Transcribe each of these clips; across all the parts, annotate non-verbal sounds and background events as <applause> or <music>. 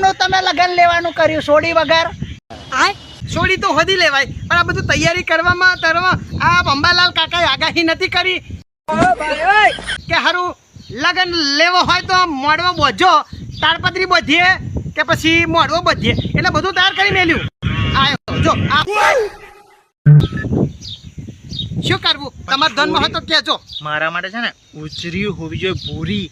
કામનું તમે લગન લેવાનું કર્યું, સોડી વગર? આય છોડી તો હોદી લેવાય, પણ આ બધું તૈયારી કરવામાં તરવા આ અંબાલાલ કાકાએ આગાહી નથી કરી. કે હારું, લગન લેવો હોય તો મોડવો બોજો, તાડપત્રી બોધીએ કે પછી મોડવો બોધીએ. એટલે બધું તૈયાર કરી મેલ્યું. આવ્યો જો, આ શું કરવું? તમારા ધન મહત્વ કહેજો. મારા માટે છે ને ઉજરી હોવી જોઈએ ભૂરી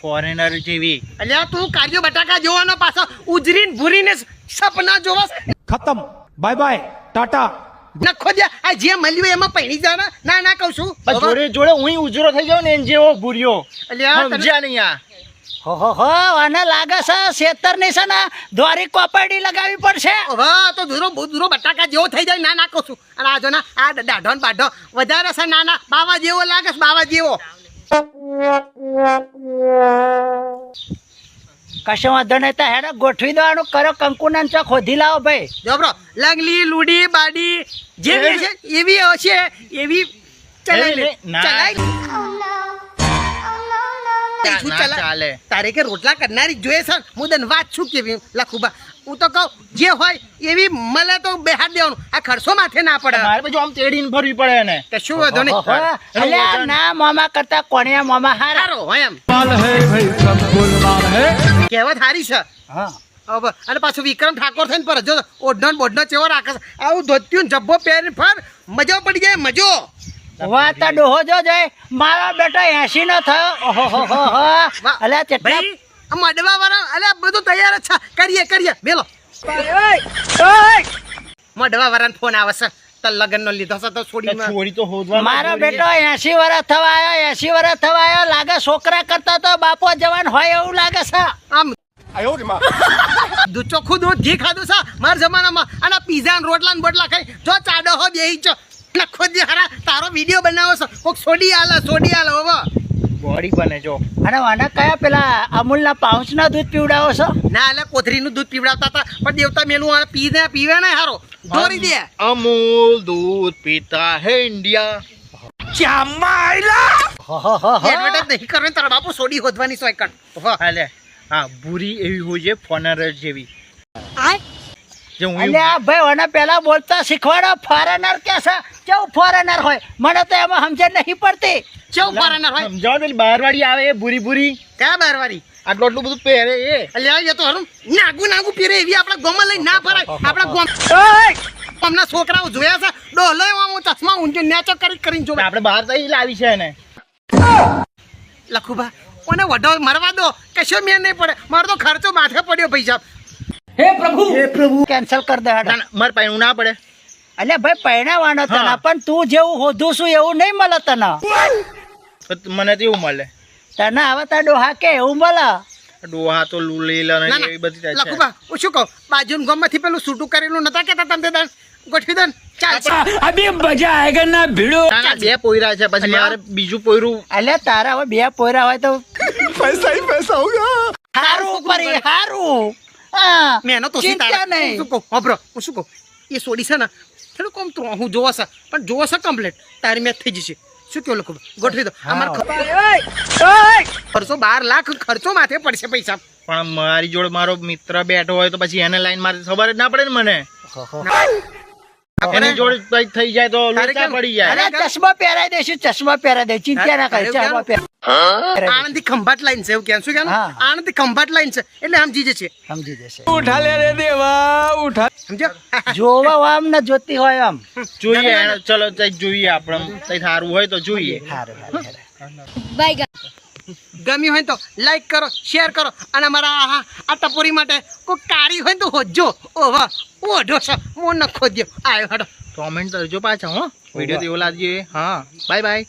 ફોરેનર જેવી. અલ્યા તું કાર્યો બટાકા જોવાનો પાછો ઉજરી ભૂરીને સપના જોવાસ ખતમ. બાય બાય ટાટા નખો દે. આ જે મળ્યું એમાં પૈણી જા ના. ના કહું છું. જોડે જોડે હું ઉજરો થઈ જાવ ને જેવો ભૂર્યો. અલ્યા સમજ્યા નહીં આ. હો હો હો આને લાગે છે શેતરની છે ને દ્વારી કોપરડી લગાવી પડશે. હવે તો દૂરો બહુ દૂરો બટાકા જેવો થઈ જાય ના ના કહું છું. અને આ જો ના આ દાઢો ને બાઢો વધારે છે ના ના બાવા જેવો લાગે છે બાવા જેવો કશો વાંધો નહીં તો હેડો ગોઠવી દેવાનું કરો કંકુના ચોક ખોધી લાવો ભાઈ. જબરો લંગલી લુડી બાડી જેવી છે એવી હશે એવી ચલાઈ લે. આપણી ઈચ્છું ચાલે તારે કે રોટલા કરનારી જોઈએ સર હું તને વાત શું કેવી? લખુબા હું તો કહું જે હોય એવી મને તો બેહાર દેવાનું. આ ખર્ચો માથે ના પડે. મારે પછી આમ તેડીને ભરવી પડે ને કે શું વાંધો નહીં? ના મામા કરતા કોણિયા મામા હારો. હોય એમ. કહેવત હારી છે. હા. અને પાછું વિક્રમ ઠાકોર થઈને પર જો ઓઢણ બોઢણ ચેવો રાખે આવું ધોત્યું જબ્બો પહેરીને ફર મજો પડી જાય મજો. વાત આ ડોહો જો જાય મારા બેટા એસી નો થયો. ઓહો. અલ્યા કેટલા આ મડવા વાળા અલે બધું તૈયાર જ છે. કરીએ કરીએ. બેલો. મડવા વાળાને ફોન આવે છે. તો લગ્નનો લીધો છે તો છોડી છોડી તો હોદવા મારો બેટો એસી વર્ષ થવા આવ્યો એસી વર્ષ થવા આવ્યો લાગે છોકરા કરતા તો બાપો જવાન હોય એવું લાગે છે. આમ દૂધ ચોખ્ખું દૂધ ઘી ખાધું છે મારા જમાનામાં. અને પીઝા ને રોટલા ને બોટલા ખાઈ જો ચાડો હો બેહી છો નખો દે હારા તારો વીડિયો બનાવો છો. કોક સોડી આલા સોડી આલા હવે બોડી બને જો. અને વાના કયા પેલા અમૂલના પાઉચના દૂધ પીવડાવો છો? ના એટલે કોથરીનું દૂધ પીવડાવતા હતા પણ દેવતા મેલું આ પીને પીવે ને હારો. દોરી દે. અમૂલ દૂધ પીતા હે ઇન્ડિયા. હો હો હો હો. નહીં કરવાની તારા બાપુ સોડી હોદવાની સોય હા. લે હા ભૂરી એવી હોય છે ફોનર જેવી. ભાઈ પેલા બોલતા શીખવાડો ફોરેનર કે છે? કેવું ફોરેનર હોય? મને તો એમાં સમજણ નહીં પડતી. કેવું ફોરેનર હોય? સમજાવો પેલી બહારવાળી આવે એ ભૂરી ભૂરી. ક્યાં બારવારી આટલું આટલું બધું પહેરે એ. અલ્યા એ તો હરું નાગુ નાગુ પીરે એવી આપણા ગોમાં લઈને ના ફરાય. આપણા ગોમ હમણાં છોકરાઓ જોયા છે? ડોલો હું ચશ્મા ઊંચો નેચો કરી કરીને જોવે. આપણે બહાર તો ઈ લાવી છે એને. લખુભા કોને વઢો મરવા દો. કશો મેં નહીં પડે. મારો તો ખર્ચો માથે પડ્યો હે પ્રભુ! હે પ્રભુ કેન્સલ કર દે માર પૈણું ના પડે. અલ્યા ભાઈ પૈણાવાનો તને પણ તું જેવું હોધું છું એવું નહીં મળે તને. મને તો મળે. તને હવે તાર ડોહા કે એવું મળે? ડોહા તો લીલા ને એવી બધી થાય છે. લખુબા હું શું કહું? બાજુન ગામમાંથી પેલું સૂટું કરેલું નતા કેતા તમને દન? ગોઠવી દન મજા આયેગા બે પોયરા છે પછી મારે બીજું પોયરું અલ્યા તારા હવે બે પોયરા હોય તો <laughs> પૈસા પૈસા હોગા હારું ઉપર મેનો તો નહીં. શું કહું? હોભરો હું શું કહું? એ સોડી છે ને થોડું કોમ તો હું જોવો છે. પણ જોવાશે છે કમ્પ્લીટ તારી મેચ થઈ જશે. શું કહો લોકો ગોઠવી દો. અમાર ખર્ચો બાર લાખ ખર્ચો માથે પડશે પૈસા. પણ મારી જોડે મારો મિત્ર બેઠો હોય તો પછી એને લાઈન મારે ખબર જ ના પડે ને મને. ચશ્મા પહેરાઈ દેશું ચશ્મા પહેરાઈ દે ચિંતા ના લાઈન છે કેમ? શું કેમ? આણંદ ખંભાત લાઈન છે એટલે સમજી ઉઠા લે દેવા ઉઠા. જોવા આમ ને જોતી હોય આમ. જોઈએ ચલો જઈ જોઈએ આપણે સારું હોય તો જોઈએ. સારું ગમ્યું હોય તો લાઈક કરો શેર કરો અને અમારા આહા આ ટપોરી માટે કોઈ કાળી હોય તો હોજો. ઓવા ઓઢો છે. મો નખો દો આયો હડો. કોમેન્ટ કરજો પાછા હો. વીડિયો તો એવો લાગજો હા બાય બાય